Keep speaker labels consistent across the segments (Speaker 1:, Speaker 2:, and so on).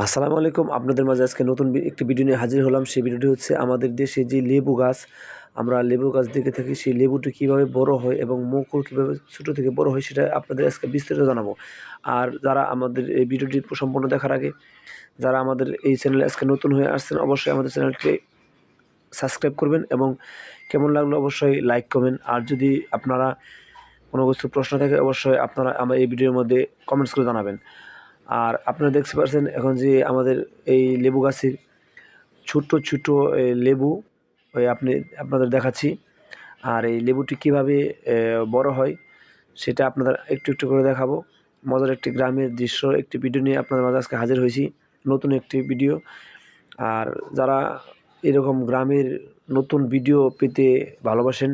Speaker 1: আসসালামু আলাইকুম। আপনাদের মাঝে আজকে নতুন একটি ভিডিও নিয়ে হাজির হলাম। সেই ভিডিওটি হচ্ছে আমাদের দেশে যে লেবু গাছ, আমরা লেবু গাছ দেখে থাকি, সেই লেবুটি কীভাবে বড় হয় এবং মুকুল কীভাবে ছোটো থেকে বড় হয় সেটা আপনাদের আজকে বিস্তারিত জানাব। আর যারা আমাদের এই ভিডিওটি সম্পূর্ণ দেখার আগে, যারা আমাদের এই চ্যানেলে আজকে নতুন হয়ে আসছেন, অবশ্যই আমাদের চ্যানেলটি সাবস্ক্রাইব করবেন এবং কেমন লাগল অবশ্যই লাইক করবেন আর যদি আপনারা কোনো কিছু প্রশ্ন থাকে, অবশ্যই আপনারা আমার এই ভিডিওর মধ্যে কমেন্টস করে জানাবেন। আর আপনারা দেখতে পাচ্ছেন এখন যে আমাদের এই লেবু গাছের ছোট্ট ছোট্ট লেবু ওই আপনি, আপনাদের দেখাচ্ছি। আর এই লেবুটি কীভাবে বড় হয় সেটা আপনাদের একটু একটু করে দেখাবো। মজার একটি গ্রামের দৃশ্য, একটি ভিডিও নিয়ে আপনাদের মাঝে আজকে হাজির হয়েছি। নতুন একটি ভিডিও। আর যারা এরকম গ্রামের নতুন ভিডিও পেতে ভালোবাসেন,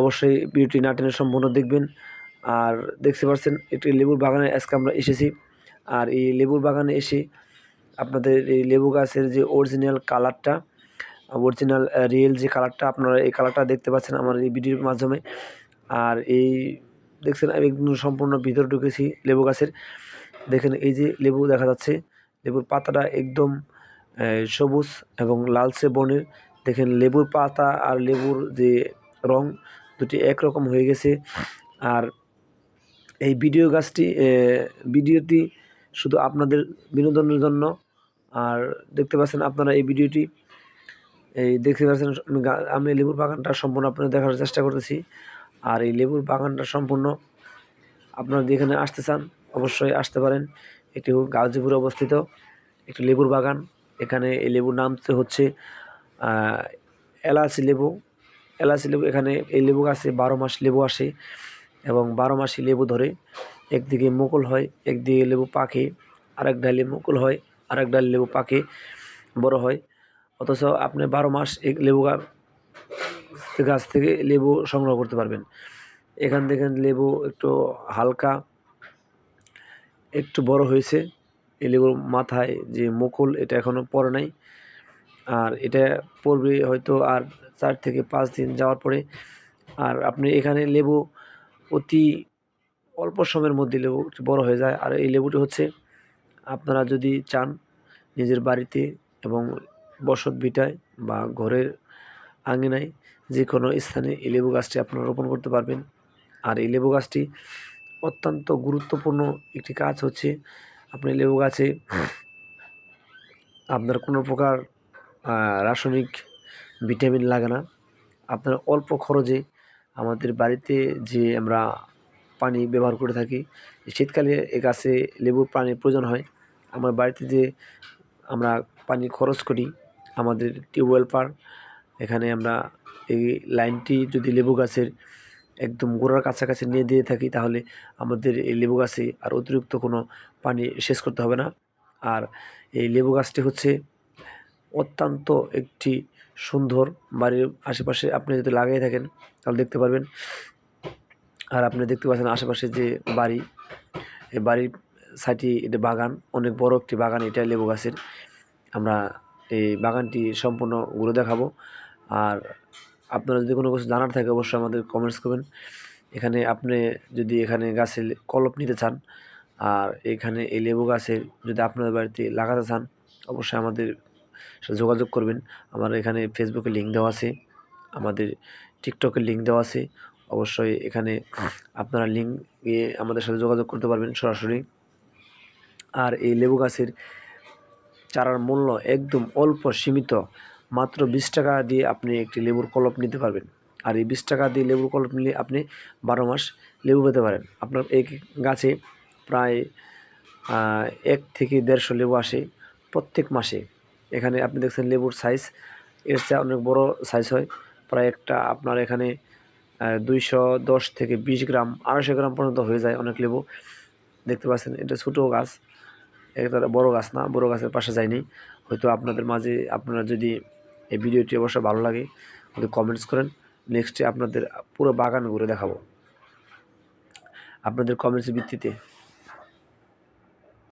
Speaker 1: অবশ্যই ভিডিওটি না টেনে সম্পূর্ণ দেখবেন। আর দেখতে পাচ্ছেন, একটি লেবুর বাগানে আজকে আমরা এসেছি। আর এই লেবুর বাগানে এসে আপনাদের এই লেবু গাছের যে অরিজিনাল কালারটা অরিজিনাল রিয়েল যে কালারটা আপনারা এই কালারটা দেখতে পাচ্ছেন আমার এই ভিডিওর মাধ্যমে। আর এই দেখছেন, আমি সম্পূর্ণ ভিতরে ঢুকেছি লেবু গাছের। দেখেন, এই যে লেবু দেখা যাচ্ছে, লেবুর পাতাটা একদম সবুজ এবং লালচে বনের দেখেন, লেবুর পাতা আর লেবুর যে রং দুটি একরকম হয়ে গেছে। আর এই ভিডিও গাছটি ভিডিওটি শুধু আপনাদের বিনোদনের জন্য। আর দেখতে পাচ্ছেন আপনারা এই ভিডিওটি, এই দেখতে পাচ্ছেন আমি লেবুর বাগানটা সম্পূর্ণ আপনাদের দেখার চেষ্টা করতেছি। আর এই লেবুর বাগানটা সম্পূর্ণ আপনারা যদি এখানে আসতে চান, অবশ্যই আসতে পারেন। এটি গাজীপুরে অবস্থিত একটি লেবুর বাগান। এখানে এই লেবুর নাম হচ্ছে এলাচি লেবু। এলাচি লেবু, এখানে এই লেবু গাছে বারো মাস লেবু আসে। এবং বারো মাসই লেবু ধরে। একদিকে মুকুল হয়, একদিকে লেবু পাকে, আরেক ডালে মুকুল হয়, আরেক ডালে লেবু পাকে, বড় হয়। অথচ আপনি বারো মাস এই লেবু গাছ গাছ থেকে লেবু সংগ্রহ করতে পারবেন। এখান থেকে লেবু একটু হালকা, একটু বড় হয়েছে। এই লেবুর মাথায় যে মুকুল, এটা এখনও পড়ে নাই। আর এটা পড়বে হয়তো আর চার থেকে পাঁচ দিন যাওয়ার পরে। আর আপনি এখানে লেবু অতি অল্প সময়ের মধ্যে লেবু বড় হয়ে যায়। আর এই লেবুটি হচ্ছে আপনারা যদি চান নিজের বাড়িতে এবং বসত ভিটায় বা ঘরের আঙিনায় যে কোনো স্থানে এই লেবু গাছটি আপনারা রোপণ করতে পারবেন। আর এই লেবু গাছটি অত্যন্ত গুরুত্বপূর্ণ একটি কাজ হচ্ছে আপনি লেবু গাছে আপনার কোনো প্রকার রাসায়নিক ভিটামিন লাগে না। আপনার অল্প খরচে আমাদের বাড়িতে যে আমরা পানি ব্যবহার করে থাকি, শীতকালে এ গাছে লেবুর পানির প্রয়োজন হয়। আমার বাড়িতে যে আমরা পানি খরচ করি, আমাদের টিউবওয়েল পার এখানে আমরা এই লাইনটি যদি লেবু গাছের একদম গোড়ার কাছাকাছি নিয়ে দিয়ে থাকি, তাহলে আমাদের এই লেবু গাছে আর অতিরিক্ত কোনো পানি শেষ করতে হবে না। আর এই লেবু গাছটি হচ্ছে অত্যন্ত একটি সুন্দর বাড়ির আশেপাশে আপনি যদি লাগিয়ে থাকেন, তাহলে দেখতে পারবেন। আর আপনি দেখতে পাচ্ছেন আশেপাশে যে বাড়ি, এই বাড়ির সাইডে এটা বাগান, অনেক বড় একটি বাগান এটা লেবু গাছের। আমরা এই বাগানটি সম্পূর্ণ ঘুরে দেখাবো। আর আপনারা যদি কোনো কিছু জানার থাকে, অবশ্যই আমাদের কমেন্টস করবেন। এখানে আপনি যদি এখানে গাছের কলপ নিতে চান, আর এখানে এই লেবু গাছের যদি আপনাদের বাড়িতে লাগাতে চান, অবশ্যই আমাদের সাথে যোগাযোগ করবেন। আমার এখানে ফেসবুকে লিঙ্ক দেওয়া আছে। আমাদের টিকটকের লিঙ্ক দেওয়া আছে। অবশ্যই এখানে আপনারা লিঙ্ক গিয়ে আমাদের সাথে যোগাযোগ করতে পারবেন সরাসরি। আর এই লেবু গাছের চারার মূল্য একদম অল্প সীমিত। মাত্র বিশ টাকা দিয়ে আপনি একটি লেবুর কলপ নিতে পারবেন। আর এই বিশ টাকা দিয়ে লেবুর কলপ নিলে আপনি বারো মাস লেবু পেতে পারেন। আপনার এই গাছে প্রায় এক থেকে দেড়শো লেবু আসে প্রত্যেক মাসে। এখানে আপনি দেখছেন লেবুর সাইজ এর চেয়ে অনেক বড় সাইজ হয়। প্রায় একটা আপনার এখানে দুইশো দশ থেকে বিশ গ্রাম, আড়াইশো গ্রাম পর্যন্ত হয়ে যায় অনেক লেবু। দেখতে পাচ্ছেন, এটা ছোটো গাছ। এটা বড় গাছ না, বড় গাছের পাশে যায়নি। হয়তো আপনাদের মাঝে আপনারা যদি এই ভিডিওটি অবশ্যই ভালো লাগে আমাদের কমেন্টস করেন। নেক্সটে আপনাদের পুরো বাগান ঘুরে দেখাবো। আপনাদের কমেন্টসের ভিত্তিতে